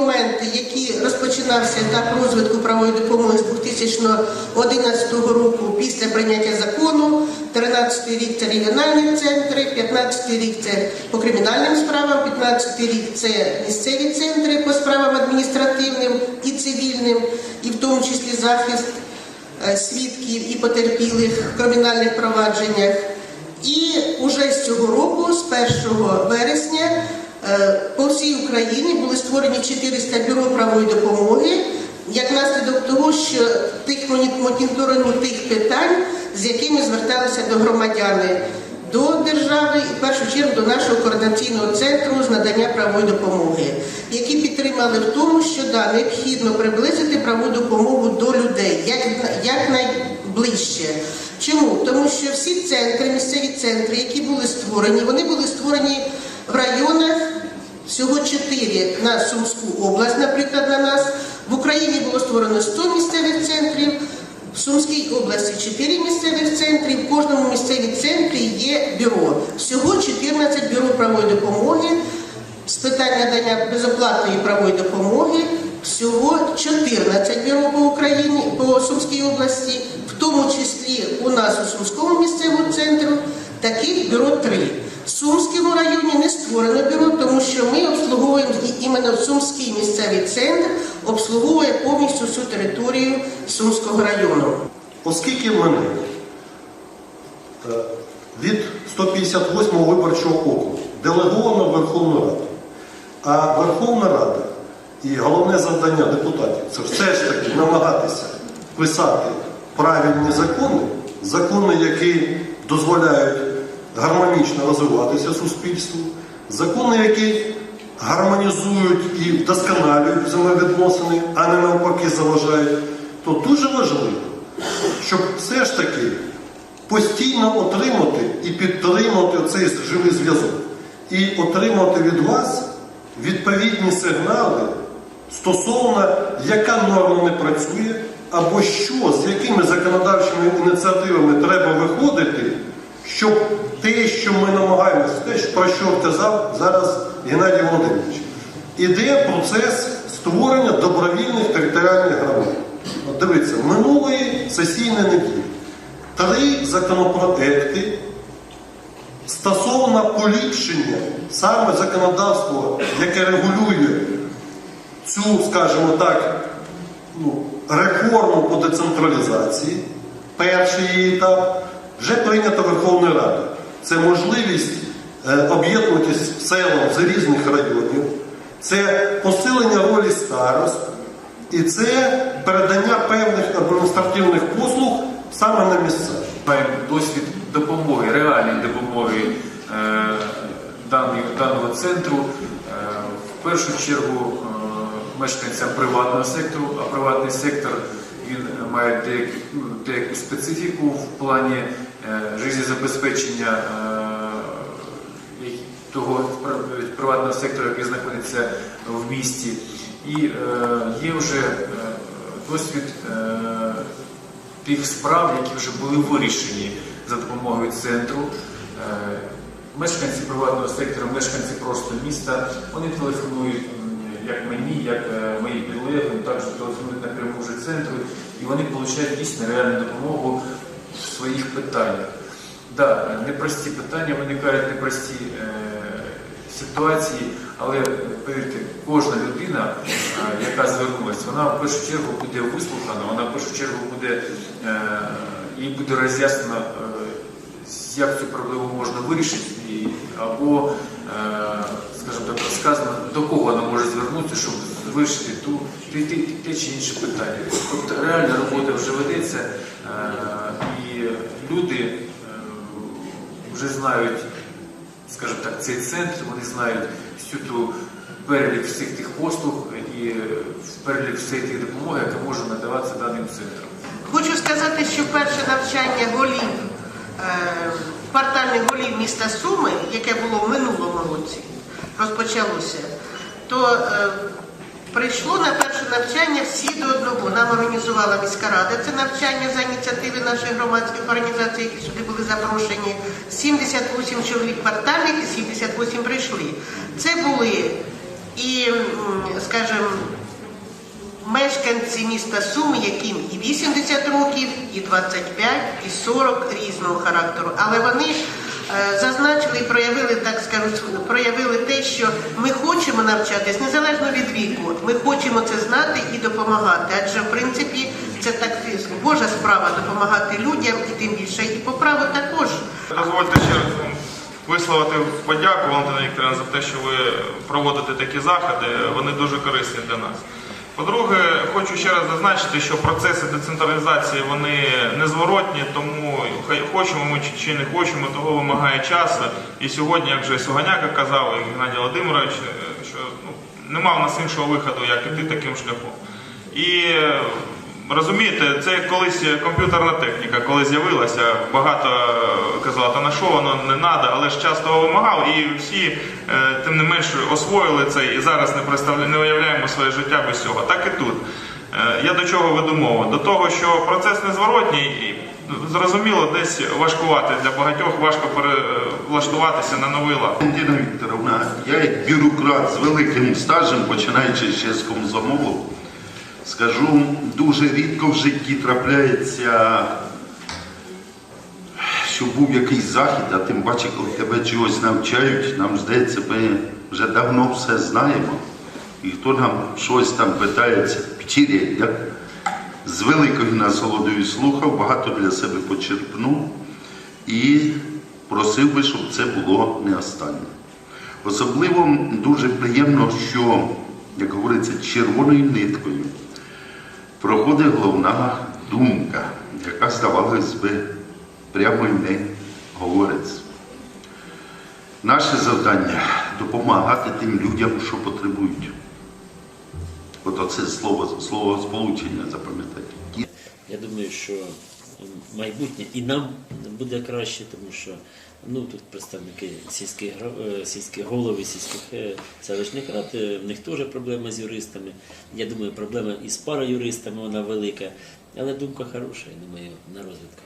моменти, які розпочинався етап розвитку правової допомоги з 2011 року після прийняття закону. 13 й рік це регіональні центри, 15 рік це по кримінальним справам, 15 рік це місцеві центри по справам адміністративним і цивільним, і в тому числі захист е, свідків і потерпілих в кримінальних провадженнях. І уже з цього року, з 1 вересня, по всій Україні були створені 400 бюро правової допомоги, як наслідок того, що тих моні- моніторингу тих питань, з якими зверталися до громадяни, до держави і в першу чергу до нашого координаційного центру з надання правової допомоги, які підтримали в тому, що да, необхідно приблизити правову допомогу до людей як, як найближче. Чому? Тому що всі центри, місцеві центри, які були створені, вони були створені в районах Всього 4 на Сумську область, наприклад, на нас. В Україні було створено 100 місцевих центрів, в Сумській області 4 місцевих центри, в кожному місцевій центрі є бюро. Всього 14 бюро правої допомоги, з питань надання безоплатної правої допомоги, всього 14 бюро по Україні, по Сумській області, в тому числі у нас у Сумському місцевому центрі, таких бюро 3. Сумському районі не створено бюро, тому що ми обслуговуємо іменно Сумський місцевий центр обслуговує повністю всю територію Сумського району. Оскільки мене е, від 158 виборчого округу делеговано Верховну Раду, а Верховна Рада і головне завдання депутатів це все ж таки намагатися писати правильні закони, закони, які дозволяють гармонічно розвиватися суспільству, закони, які гармонізують і вдосконалюють взаємовідносини, а не навпаки заважають, то дуже важливо, щоб все ж таки постійно отримати і підтримати цей живий зв'язок, і отримати від вас відповідні сигнали стосовно, яка норма не працює, або що, з якими законодавчими ініціативами треба виходити, щоб те, що ми намагаємося, те, про що вказав зараз Геннадій Володимирович, іде процес створення добровільних територіальних громад. От дивіться, минулої сесійної неділі три законопроекти стосовно поліпшення саме законодавства, яке регулює цю, скажімо так, ну, реформу по децентралізації, перший її етап, вже прийнято Верховною Радою. Це можливість е, об'єднуватись селом з різних районів, це посилення ролі старост, і це передання певних адміністративних послуг саме на місцях. Маємо досвід допомоги, реальної допомоги е, даного центру. Е, в першу чергу мешканцям приватного сектору, а приватний сектор має деяку, специфіку в плані життєзабезпечення е, того приватного сектору, який знаходиться в місті. І е, є вже е, досвід. е, тих справ, які вже були вирішені за допомогою центру. Е, Мешканці приватного сектору, мешканці просто міста, вони телефонують як мені, як е, моїм підлеглим, також телефонують напряму вже центру, і вони отримують дійсно реальну допомогу своїх питаннях. Да, непрості питання виникають, непрості е, ситуації, але повірте, кожна людина, е, яка звернулася, вона в першу чергу буде вислухана, вона в першу чергу буде е, їй буде роз'яснено, е, як цю проблему можна вирішити, і, або, е, скажімо так, розказано, до кого вона може звернутися, щоб вирішити ту, те, те, те чи інше питання. Тобто реальна робота вже ведеться, е, і люди е, вже знають скажімо так, цей центр, вони знають всю ту перелік всіх тих послуг і е, перелік всієї тієї допомоги, яка може надаватися даним центром. Хочу сказати, що перше навчання голів, е, квартальних голів міста Суми, яке було в минулому році, розпочалося, то е, прийшло на перше навчання всі до одного. Нам організувала міська рада це навчання за ініціативи наших громадських організацій, які сюди були запрошені. 78 чоловік квартальних і 78 прийшли. Це були І, скажімо, мешканці міста Суми, яким і 80 років, і 25, і 40 різного характеру. Але вони зазначили і проявили, так скажу, проявили те, що ми хочемо навчатись незалежно від віку. Ми хочемо це знати і допомагати. Адже в принципі це так Божа справа допомагати людям, і тим більше і по праву також. Дозвольте ще раз висловити подяку, Валентина Вікторівна, за те, що ви проводите такі заходи. Вони дуже корисні для нас. По-друге, хочу ще раз зазначити, що процеси децентралізації вони незворотні, тому хочемо ми чи- чи не хочемо, того вимагає часу. І сьогодні, як вже Суганяка казав, і Геннадій Володимирович, е, що ну, нема в нас іншого виходу, як іти таким шляхом. І е, розумієте, це як колись комп'ютерна техніка, коли з'явилася, багато е, казали, та на що воно не треба, але ж час того вимагав, і всі е, тим не менш освоїли це і зараз не представля... не уявляємо своє життя без цього. Так і тут. Е, Я до чого веду мову? До того, що процес незворотній і зрозуміло, десь важкувати для багатьох, важко перелаштуватися на новий лад. Вікторовна, я як бюрократ з великим стажем, починаючи ще з комзомолу, скажу, дуже рідко в житті трапляється, що був якийсь захід, а тим паче, коли тебе чогось навчають, нам здається, ми вже давно все знаємо. І хто нам щось там питається, вчитель, я з великою насолодою слухав, багато для себе почерпнув і просив би, щоб це було не останнє. Особливо дуже приємно, що, як говориться, червоною ниткою проходить головна думка, яка, здавалось би, прямо й не говориться. Наше завдання допомагати тим людям, що потребують. От оце слово, слово сполучення запам'ятайте. Я думаю, що майбутнє і нам буде краще, тому що ну тут представники сільських е, сільських голови, сільських е, селищних рад, е, в них теж проблема з юристами. Я думаю, проблема і з параюристами вона велика, але думка хороша, я думаю, на розвитку.